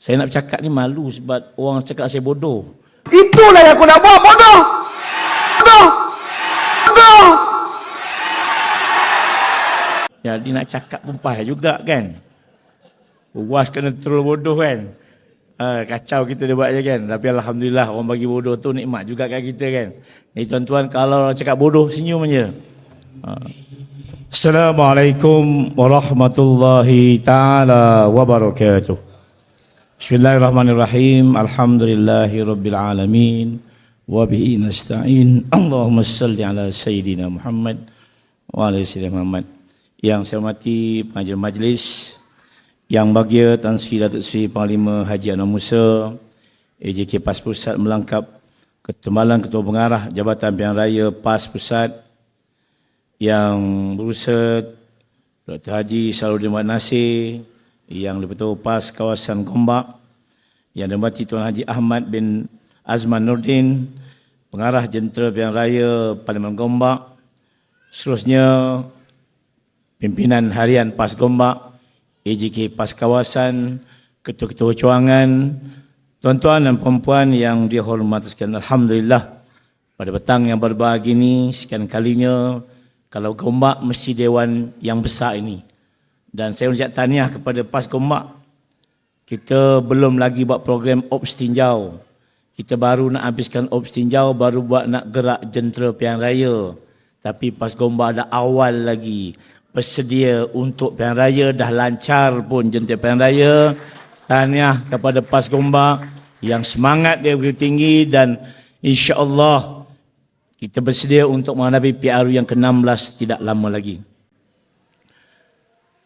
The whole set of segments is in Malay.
Saya nak bercakap ni malu sebab orang cakap saya bodoh. Itulah yang aku nak buat bodoh. Bodoh. Bodoh. Jadi nak cakap pun payah juga kan. Puas kena terus bodoh kan. Uh, kacau kita dia buat je kan. Tapi Alhamdulillah orang bagi bodoh tu nikmat juga kat kita kan. Jadi tuan-tuan kalau orang cakap bodoh senyum je. Uh. Assalamualaikum warahmatullahi taala wabarakatuh. Bismillahirrahmanirrahim. Alhamdulillahi rabbil alamin. Wa bihi nasta'in. Allahumma salli ala sayyidina Muhammad wa ala sayyidina Muhammad. Yang saya hormati pengajian majlis, yang bahagia Tan Sri Datuk Sri Panglima Haji Anwar Musa, AJK PAS Pusat melangkap Ketumbalan Ketua Pengarah Jabatan Pilihan Raya PAS Pusat yang berusaha Dr. Haji Salahuddin Mat Nasir, yang lebih tahu PAS Kawasan Gombak, yang dihormati Tuan Haji Ahmad bin Azman Nordin, Pengarah Jentera Pilihan Raya Parlimen Gombak, seterusnya pimpinan harian PAS Gombak, AJK PAS Kawasan, ketua-ketua cawangan, tuan-tuan dan perempuan yang dihormati sekalian. Alhamdulillah, pada petang yang berbahagia ini, sekian kalinya, kalau Gombak mesti dewan yang besar ini. Dan saya ucap tahniah kepada PAS Gombak. Kita belum lagi buat program Ops Tinjau. Kita baru nak habiskan Ops Tinjau, baru buat nak gerak jentera pilihan raya. Tapi PAS Gombak ada awal lagi bersedia untuk pilihan raya, dah lancar pun jentera pilihan raya. Tahniah kepada PAS Gombak yang semangat dia begitu tinggi dan insya-Allah kita bersedia untuk menghadapi PRU yang ke-16 tidak lama lagi.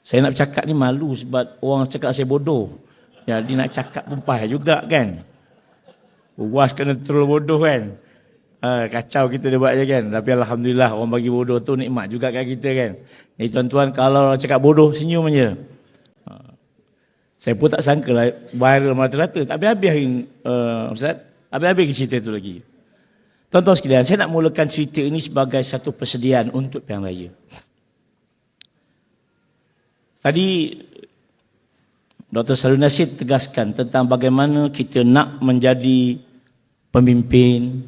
Saya nak bercakap ni malu sebab orang cakap saya bodoh. Jadi nak cakap pun payah juga kan. Puas kena terus bodoh kan. Uh, kacau kita dia buat je kan. Tapi Alhamdulillah orang bagi bodoh tu nikmat juga kat kita kan. Jadi tuan-tuan kalau orang cakap bodoh senyum je. Uh, saya pun tak sangka lah viral mata-rata. Tak habis-habis hari uh, Ustaz. Habis-habis cerita tu lagi. Tuan-tuan sekalian, saya nak mulakan cerita ini sebagai satu persediaan untuk pilihan raya. Tadi Dr. Salun Nasir tegaskan tentang bagaimana kita nak menjadi pemimpin,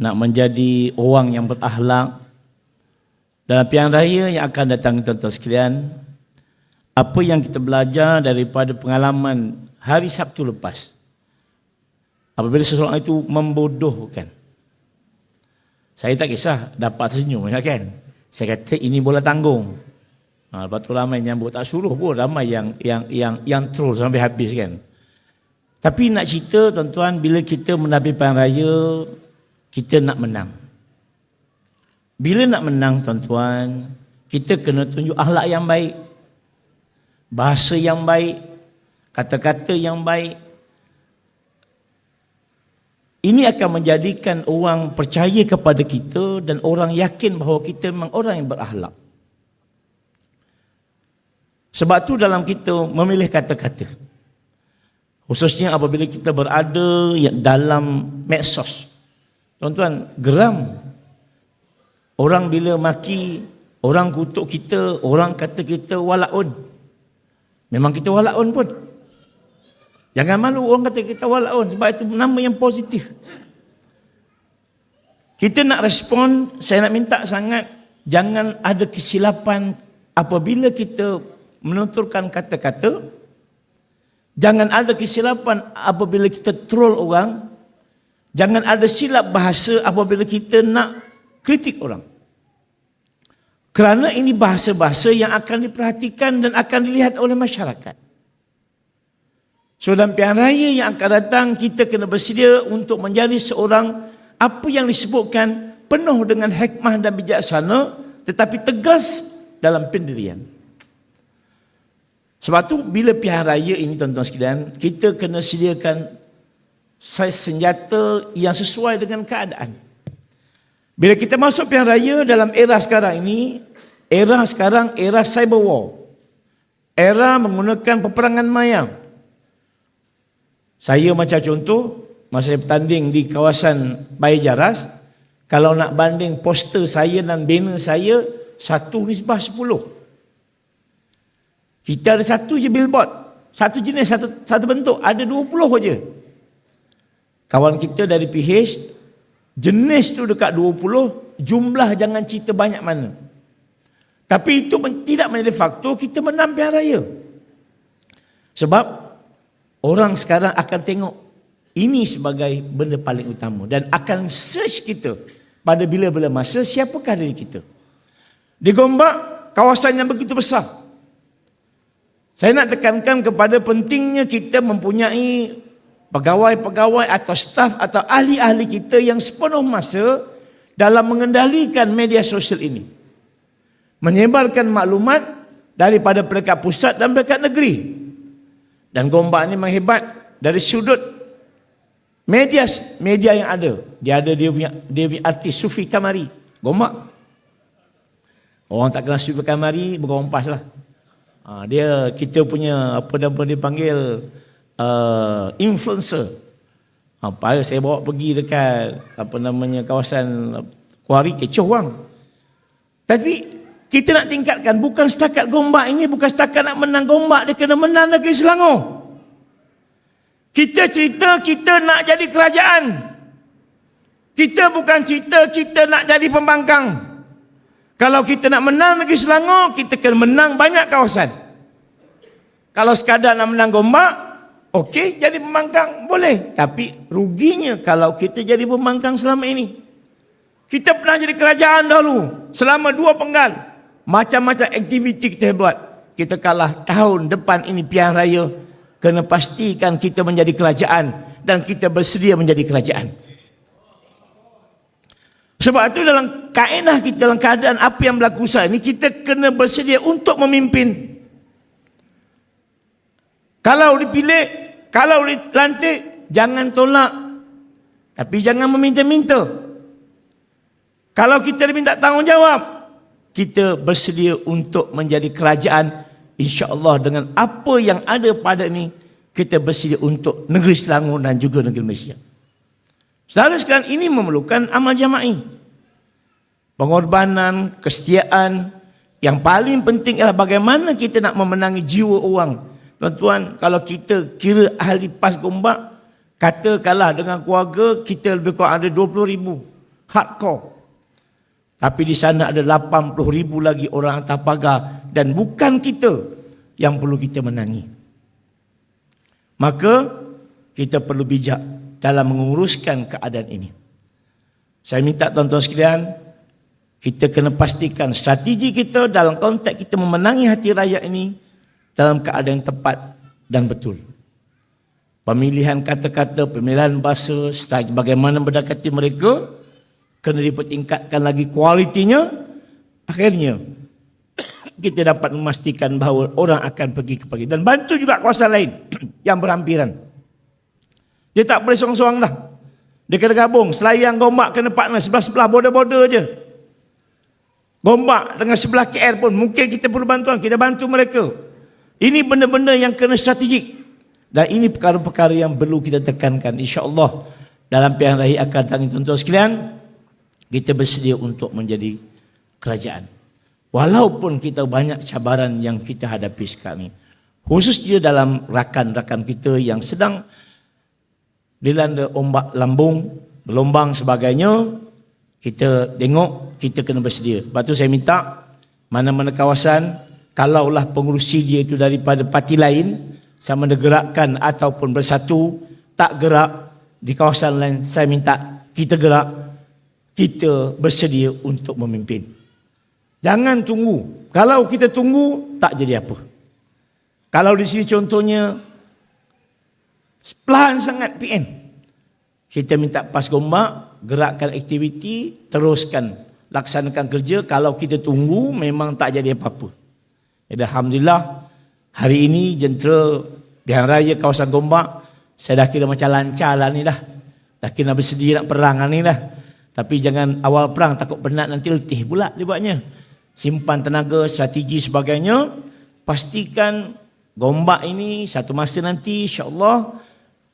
nak menjadi orang yang berakhlak. Dalam pilihan raya yang akan datang tuan-tuan sekalian, apa yang kita belajar daripada pengalaman hari Sabtu lepas, apabila seseorang itu membodohkan, saya tak kisah dapat senyum kan. Saya kata ini bola tanggung. Ha, lepas tu ramai yang nyambut tak suruh pun ramai yang yang yang yang troll sampai habis kan. Tapi nak cerita tuan-tuan bila kita menabi raya kita nak menang. Bila nak menang tuan-tuan kita kena tunjuk akhlak yang baik. Bahasa yang baik, kata-kata yang baik, ini akan menjadikan orang percaya kepada kita dan orang yakin bahawa kita memang orang yang berakhlak. Sebab tu dalam kita memilih kata-kata. Khususnya apabila kita berada dalam medsos. Tuan-tuan, geram. Orang bila maki, orang kutuk kita, orang kata kita walaun. Memang kita walaun pun. Jangan malu orang kata kita walaun sebab itu nama yang positif. Kita nak respon, saya nak minta sangat jangan ada kesilapan apabila kita menuturkan kata-kata. Jangan ada kesilapan apabila kita troll orang. Jangan ada silap bahasa apabila kita nak kritik orang. Kerana ini bahasa-bahasa yang akan diperhatikan dan akan dilihat oleh masyarakat. So dalam pilihan raya yang akan datang kita kena bersedia untuk menjadi seorang apa yang disebutkan penuh dengan hikmah dan bijaksana tetapi tegas dalam pendirian. Sebab tu bila pilihan raya ini tuan-tuan sekalian kita kena sediakan senjata yang sesuai dengan keadaan. Bila kita masuk pilihan raya dalam era sekarang ini, era sekarang era cyber war. Era menggunakan peperangan maya. Saya macam contoh, masa saya bertanding di kawasan Bayi Jaras, kalau nak banding poster saya dan banner saya, satu nisbah sepuluh. Kita ada satu je billboard. satu jenis, satu, satu bentuk. Ada 20 je. Kawan kita dari PH, jenis tu dekat 20, jumlah jangan cerita banyak mana. Tapi itu tidak menjadi faktor kita menang pilihan raya. Sebab orang sekarang akan tengok ini sebagai benda paling utama dan akan search kita pada bila-bila masa siapakah diri kita. Di Gombak, kawasan yang begitu besar. Saya nak tekankan kepada pentingnya kita mempunyai pegawai-pegawai atau staf atau ahli-ahli kita yang sepenuh masa dalam mengendalikan media sosial ini. Menyebarkan maklumat daripada peringkat pusat dan peringkat negeri. Dan Gombak ini menghebat dari sudut media media yang ada. Dia ada dia punya dia punya artis Sufi Kamari. Gombak. Orang tak kenal Sufi Kamari berompas lah. Ha, dia kita punya apa nama dia panggil uh, influencer. Apa saya bawa pergi dekat apa namanya kawasan Kuari kecoh orang. Tapi kita nak tingkatkan bukan setakat gombak ini bukan setakat nak menang gombak dia kena menang negeri Selangor. Kita cerita kita nak jadi kerajaan. Kita bukan cerita kita nak jadi pembangkang. Kalau kita nak menang negeri Selangor, kita kena menang banyak kawasan. Kalau sekadar nak menang gombak, okey jadi pembangkang boleh. Tapi ruginya kalau kita jadi pembangkang selama ini. Kita pernah jadi kerajaan dahulu selama dua penggal. Macam-macam aktiviti kita buat. Kita kalah tahun depan ini pilihan raya. Kena pastikan kita menjadi kerajaan dan kita bersedia menjadi kerajaan. Sebab itu dalam kaedah kita dalam keadaan apa yang berlaku saat ini kita kena bersedia untuk memimpin. Kalau dipilih, kalau dilantik, jangan tolak. Tapi jangan meminta-minta. Kalau kita diminta tanggungjawab, kita bersedia untuk menjadi kerajaan insya-Allah dengan apa yang ada pada ini kita bersedia untuk negeri Selangor dan juga negeri Malaysia. Saudara sekalian ini memerlukan amal jama'i. Pengorbanan, kesetiaan yang paling penting adalah bagaimana kita nak memenangi jiwa orang. Tuan-tuan, kalau kita kira ahli pas gombak, katakanlah dengan keluarga kita lebih kurang ada 20 ribu hardcore. Tapi di sana ada 80 ribu lagi orang atas pagar dan bukan kita yang perlu kita menangi. Maka kita perlu bijak dalam menguruskan keadaan ini. Saya minta tuan-tuan sekalian, kita kena pastikan strategi kita dalam konteks kita memenangi hati rakyat ini dalam keadaan tepat dan betul. Pemilihan kata-kata, pemilihan bahasa, bagaimana mendekati mereka, kena dipertingkatkan lagi kualitinya akhirnya kita dapat memastikan bahawa orang akan pergi ke pagi dan bantu juga kuasa lain yang berhampiran dia tak boleh seorang-seorang dah. Dia kena gabung. Selayang gombak kena partner sebelah-sebelah border-border je. Gombak dengan sebelah KL pun mungkin kita perlu bantuan. Kita bantu mereka. Ini benda-benda yang kena strategik. Dan ini perkara-perkara yang perlu kita tekankan. insya-Allah dalam pilihan raya akan datang tuan-tuan sekalian kita bersedia untuk menjadi kerajaan. Walaupun kita banyak cabaran yang kita hadapi sekarang ini. Khususnya dalam rakan-rakan kita yang sedang dilanda ombak lambung, gelombang sebagainya, kita tengok, kita kena bersedia. Lepas tu saya minta, mana-mana kawasan, kalaulah pengurusi dia itu daripada parti lain, sama ada gerakkan ataupun bersatu, tak gerak di kawasan lain, saya minta kita gerak, kita bersedia untuk memimpin. Jangan tunggu. Kalau kita tunggu, tak jadi apa. Kalau di sini contohnya, pelan sangat PN. Kita minta pas gombak, gerakkan aktiviti, teruskan, laksanakan kerja. Kalau kita tunggu, memang tak jadi apa-apa. Jadi, Alhamdulillah, hari ini jentera pilihan raya kawasan gombak, saya dah kira macam lancar lah ni dah. Dah kira bersedia nak perang lah ni dah. Tapi jangan awal perang takut penat nanti letih pula dia buatnya. Simpan tenaga, strategi sebagainya. Pastikan gombak ini satu masa nanti insyaAllah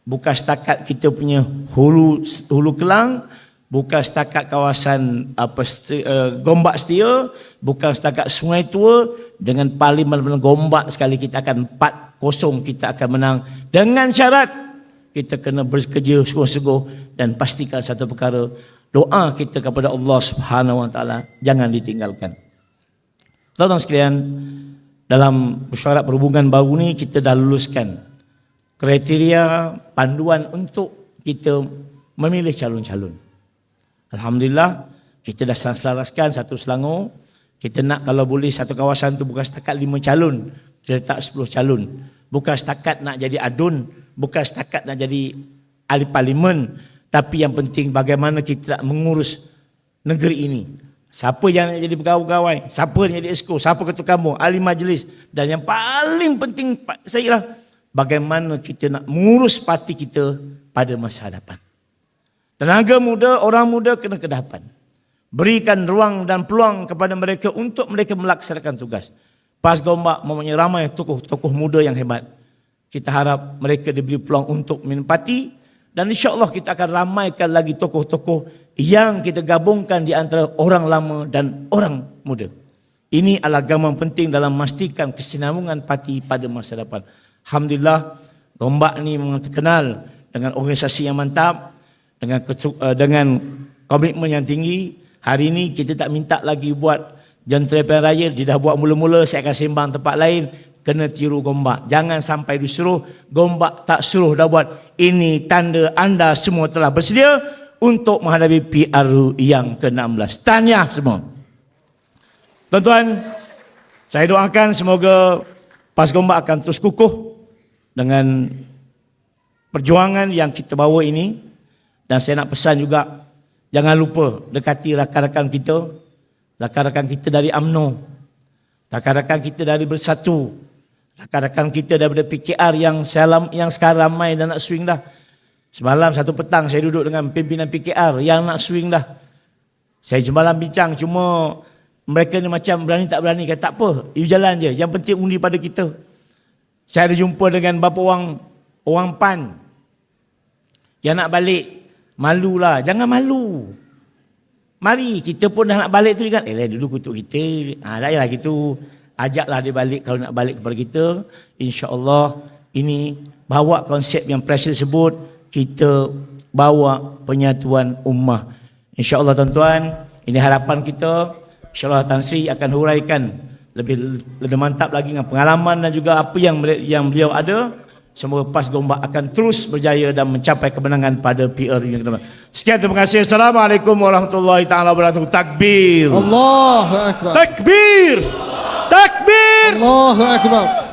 bukan setakat kita punya hulu hulu kelang, bukan setakat kawasan apa uh, gombak setia, bukan setakat sungai tua dengan parlimen gombak sekali kita akan empat kosong kita akan menang dengan syarat kita kena bekerja sungguh-sungguh dan pastikan satu perkara doa kita kepada Allah Subhanahu Wa Taala jangan ditinggalkan. Tuan-tuan sekalian, dalam syarat perhubungan baru ni kita dah luluskan kriteria panduan untuk kita memilih calon-calon. Alhamdulillah, kita dah selaraskan satu Selangor. Kita nak kalau boleh satu kawasan tu bukan setakat lima calon, kita letak sepuluh calon. Bukan setakat nak jadi adun, bukan setakat nak jadi ahli parlimen, tapi yang penting bagaimana kita nak mengurus negeri ini. Siapa yang nak jadi pegawai-pegawai, siapa yang jadi esko, siapa ketua kampung, ahli majlis dan yang paling penting saya lah bagaimana kita nak mengurus parti kita pada masa hadapan. Tenaga muda, orang muda kena ke depan. Berikan ruang dan peluang kepada mereka untuk mereka melaksanakan tugas. Pas Gombak mempunyai ramai tokoh-tokoh muda yang hebat. Kita harap mereka diberi peluang untuk menempati dan insya Allah kita akan ramaikan lagi tokoh-tokoh yang kita gabungkan di antara orang lama dan orang muda. Ini adalah gambaran penting dalam memastikan kesinambungan parti pada masa depan. Alhamdulillah, Gombak ni terkenal dengan organisasi yang mantap, dengan uh, dengan komitmen yang tinggi. Hari ini kita tak minta lagi buat jentera pilihan raya, dia dah buat mula-mula, saya akan sembang tempat lain, kena tiru Gombak. Jangan sampai disuruh, Gombak tak suruh dah buat. Ini tanda anda semua telah bersedia untuk menghadapi PRU yang ke-16. Tanya semua. Tuan-tuan, saya doakan semoga PAS Gombak akan terus kukuh dengan perjuangan yang kita bawa ini. Dan saya nak pesan juga jangan lupa dekati rakan-rakan kita rakan-rakan kita dari AMNO rakan-rakan kita dari Bersatu rakan-rakan kita daripada PKR yang salam yang sekarang ramai dan nak swing dah. Semalam satu petang saya duduk dengan pimpinan PKR yang nak swing dah. Saya semalam bincang cuma mereka ni macam berani tak berani kata tak apa you jalan je. Yang penting undi pada kita saya ada jumpa dengan bapa orang orang PAN. Yang nak balik malulah. Jangan malu. Mari kita pun dah nak balik tu kan. Eh lah, dulu kutuk kita. Ha, tak payah gitu. Ajaklah dia balik kalau nak balik kepada kita. Insyaallah ini bawa konsep yang presiden sebut kita bawa penyatuan ummah. Insyaallah tuan-tuan ini harapan kita. Insyaallah Tan Sri akan huraikan lebih lebih mantap lagi dengan pengalaman dan juga apa yang yang beliau ada Semoga PAS Gombak akan terus berjaya dan mencapai kemenangan pada PR yang kedua. Sekian terima kasih. Assalamualaikum warahmatullahi taala wabarakatuh. Takbir. Allahu Akbar. Takbir. Takbir. Allahu Akbar.